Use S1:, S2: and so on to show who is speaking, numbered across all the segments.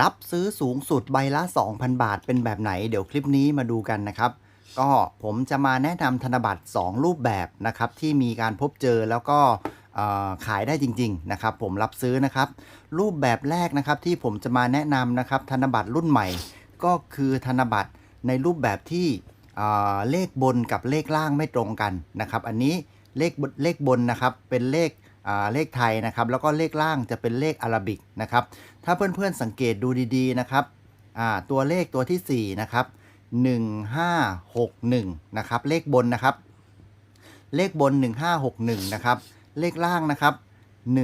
S1: รับซื้อสูงสุดใบละ 2,000 บาทเป็นแบบไหน เดี๋ยวคลิปนี้มาดูกันนะครับ ก็ผมจะมาแนะนำธนบัตร 2 รูปแบบนะครับ ที่มีการพบเจอแล้วก็ขายได้จริงๆนะครับ ผมรับซื้อนะครับ รูปแบบแรกนะครับที่ผมจะมาแนะนำนะครับ ธนบัตรรุ่นใหม่ ก็คือธนบัตรในรูปแบบที่เลขบนกับเลขล่างไม่ตรงกันนะครับ อันนี้เลขเลขบนนะครับเป็นเลข เลขไทยนะครับแล้วก็เลขล่างจะเป็นเลขอาราบิกนะครับถ้าเพื่อนๆสังเกตดูดีๆนะครับตัวเลขตัวทีสี่ 4 นะครับ 1561 นะครับ เลขบนนะครับ เลขบน 1561 นะครับ เลขล่างนะครับ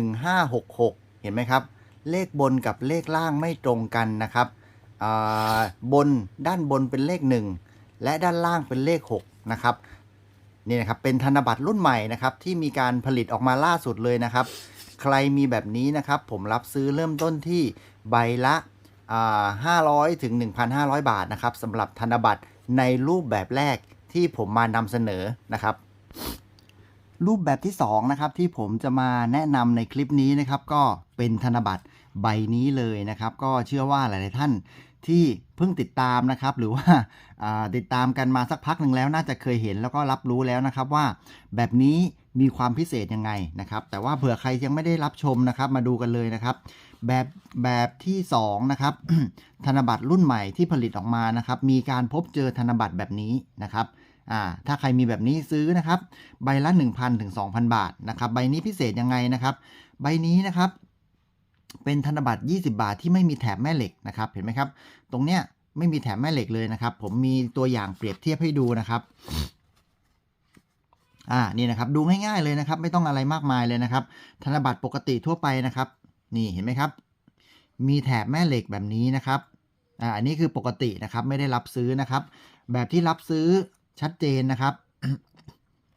S1: 1566 เห็นไหมครับ เลขบนกับเลขล่างไม่ตรงกันนะครับบนด้านบนเป็นเลข 1 และด้านล่างเป็นเลข 6 นะครับ นี่นะครับเป็นธนบัตรรุ่นใหม่นะครับที่มีการผลิตออกมาล่าสุดเลยนะครับ ใครมีแบบนี้นะครับ ผมรับซื้อเริ่มต้นที่ใบละอ่า500ถึง1,500บาทนะครับสำหรับธนบัตรในรูปแบบแรกที่ผมมานำเสนอนะครับ รูปแบบที่2นะครับที่ผมจะมาแนะนำในคลิปนี้นะครับ ก็เป็นธนบัตรใบนี้เลยนะครับ ก็เชื่อว่าหลาย ๆ ท่าน ที่เพิ่งติดตามนะครับ หรือว่าาติดตามกันมาสักพักหนึ่งแล้วน่าจะเคยเห็นแล้วก็รับรู้แล้วนะครับว่าแบบนี้มีความพิเศษยังไงนะครับ แต่ว่าเผื่อใครยังไม่ได้รับชมนะครับ มาดูกันเลยนะครับ แบบแบบที่2นะครับธนบัตรรุ่นใหม่ที่ผลิตออกมานะครับ มีการพบเจอธนบัตรแบบนี้นะครับอ่าถ้าใครมีแบบนี้ซื้อนะครับ ใบละ 1,000ถึง2,000 บาทนะครับ ใบนี้พิเศษยังไงนะครับ ใบนี้นะครับ เป็นธนบัตร 20 บาทที่ไม่มีแถบแม่เหล็กนะครับเห็นไหมครับ ตรงเนี้ยไม่มีแถบแม่เหล็กเลยนะครับ ผมมีตัวอย่างเปรียบเทียบให้ดูนะครับอ่านี่นะครับดูง่ายๆเลยนะครับ ไม่ต้องอะไรมากมายเลยนะครับ ธนบัตรปกติทั่วไปนะครับ นี่เห็นไหมครับ มีแถบแม่เหล็กแบบนี้นะครับอ่าอันนี้คือปกตินะครับ ไม่ได้รับซื้อนะครับ แบบที่รับซื้อชัดเจนนะครับ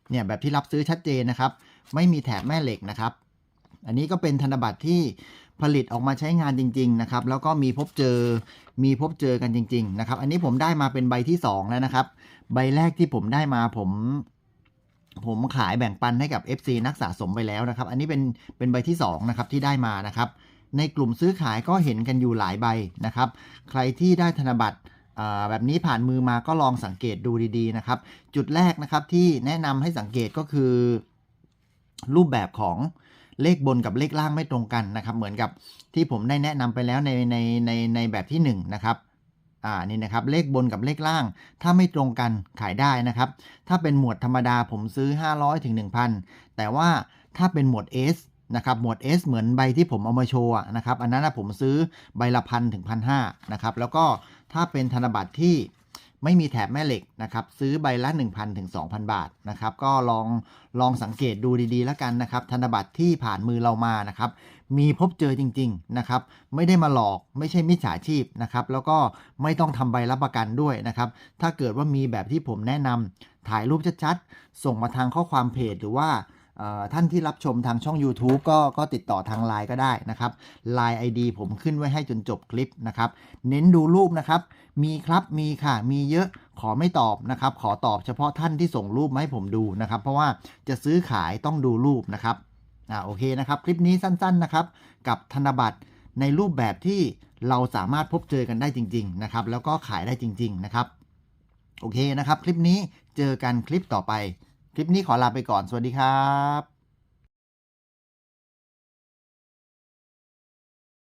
S1: เนี่ยแบบที่รับซื้อชัดเจนนะครับ ไม่มีแถบแม่เหล็กนะครับ อันนี้ก็เป็นธนบัตรที่ ผลิตออกมาใช้งานจริง ๆ นะครับ แล้วก็มีพบเจอมีพบเจอกันจริง ๆ นะครับ อันนี้ผมได้มาเป็นใบที่ 2 แล้วนะครับ ใบแรกที่ผมได้มาผม ผมขายแบ่งปันให้กับ FC นักสะสมไปแล้วนะครับ อันนี้เป็นเป็นใบที่2นะครับที่ได้มานะครับ ในกลุ่มซื้อขายก็เห็นกันอยู่หลายใบนะครับ ใครที่ได้ธนบัตรแบบนี้ผ่านมือมาก็ลองสังเกตดูดีๆนะครับ จุดแรกนะครับที่แนะนำให้สังเกตก็คือ รูปแบบของ เลขบนกับเลขล่างไม่ตรงกันนะครับ เหมือนกับที่ผมได้แนะนำไปแล้วในในในในแบบที่1นะครับอ่านี่นะครับเลขบนกับเลขล่าง ถ้าไม่ตรงกันขายได้นะครับ ถ้าเป็นหมวดธรรมดาผมซื้อ 500ถึง1,000 แต่ว่าถ้าเป็นหมวด S นะครับหมวด S เหมือนใบที่ผมเอามาโชว์นะครับ อันนั้นผมซื้อใบละพันถึงพันห้านะครับ แล้วก็ถ้าเป็นธนบัตรที่ ไม่มีแถบแม่เหล็กนะครับ ซื้อใบละ 1,000ถึง2,000 บาทนะครับ ก็ลองลองสังเกตดูดีๆ แล้วกันนะครับ ธนบัตรที่ผ่านมือเรามานะครับ มีพบเจอจริง ๆ นะครับ ไม่ได้มาหลอกไม่ใช่มิจฉาชีพนะครับ แล้วก็ไม่ต้องทำใบรับประกันด้วยนะครับ ถ้าเกิดว่ามีแบบที่ผมแนะนำถ่ายรูปชัดๆ ส่งมาทางข้อความเพจหรือว่า ท่านที่รับชมทางช่อง YouTube ก็ก็ติดต่อทาง Line ก็ได้นะครับ Line ID ผมขึ้นไว้ให้จนจบคลิปนะครับ เน้นดูรูปนะครับ มีครับมีค่ะ มีเยอะขอไม่ตอบนะครับ ขอตอบเฉพาะท่านที่ส่งรูปมาให้ผมดูนะครับ เพราะว่าจะซื้อขายต้องดูรูปนะครับอ่าโอเคนะครับ คลิปนี้สั้นๆนะครับ กับธนบัตรในรูปแบบที่เราสามารถพบเจอกันได้จริง ๆ นะครับ แล้วก็ขายได้จริง ๆ นะครับ โอเคนะครับ คลิปนี้เจอกันคลิปต่อไป คลิปนี้ขอลาไปก่อน สวัสดีครับ